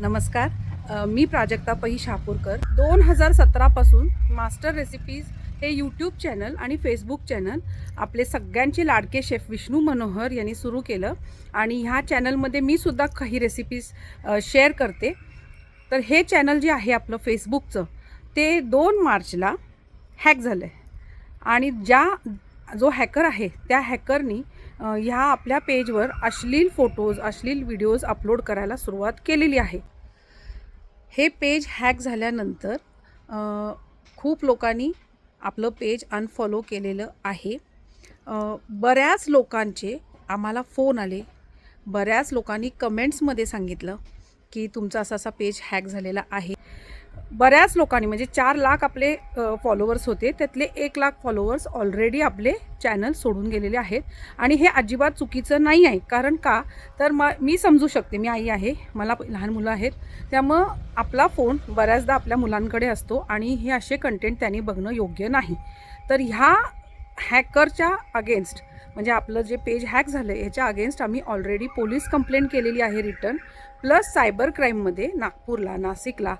नमस्कार. मी प्राजक्ता पै शापूरकर. दोन हजार सतरापासून मास्टर रेसिपीज हे यूट्यूब चॅनल आणि फेसबुक चॅनल आपले सगळ्यांचे लाडके शेफ विष्णू मनोहर यांनी सुरू केलं आणि ह्या चॅनलमध्ये मी सुद्धा काही रेसिपीज शेअर करते. तर हे चॅनल जे आहे आपलं फेसबुकचं ते दोन मार्चला हॅक झालं आहे आणि ज्या जो हॅकर आहे त्या हॅकरनी ह्या आपल्या पेजवर अश्लील फोटोज अश्लील व्हिडिओज अपलोड करायला सुरुवात केलेली आहे. हे पेज हॅक झाल्यानंतर खूप लोकांनी आपलं पेज अनफॉलो केलेलं आहे. बऱ्याच लोकांचे आम्हाला फोन आले. बऱ्याच लोकांनी कमेंट्समध्ये सांगितलं की तुमचा असा असा पेज हॅक झालेला आहे. बऱ्याच लोकांनी म्हणजे चार लाख आपले फॉलोअर्स होते. त्यातले एक लाख फॉलोअर्स ऑलरेडी आपले चॅनल सोडून गेलेले आहेत. आणि हे अजिबात चुकीचं नाही आहे. कारण का? तर म मी समजू शकते. मी आई आहे. मला लहान मुलं आहेत. त्यामुळं आपला फोन बऱ्याचदा आपल्या मुलांकडे असतो आणि हे असे कंटेंट त्यांनी बघणं योग्य नाही. तर ह्या हॅकरच्या अगेन्स्ट म्हणजे आपलं जे पेज हॅक झालं आहे ह्याच्या अगेन्स्ट आम्ही ऑलरेडी पोलीस कंप्लेंट केलेली आहे रिटर्न प्लस सायबर क्राईममध्ये नागपूरला नाशिकला.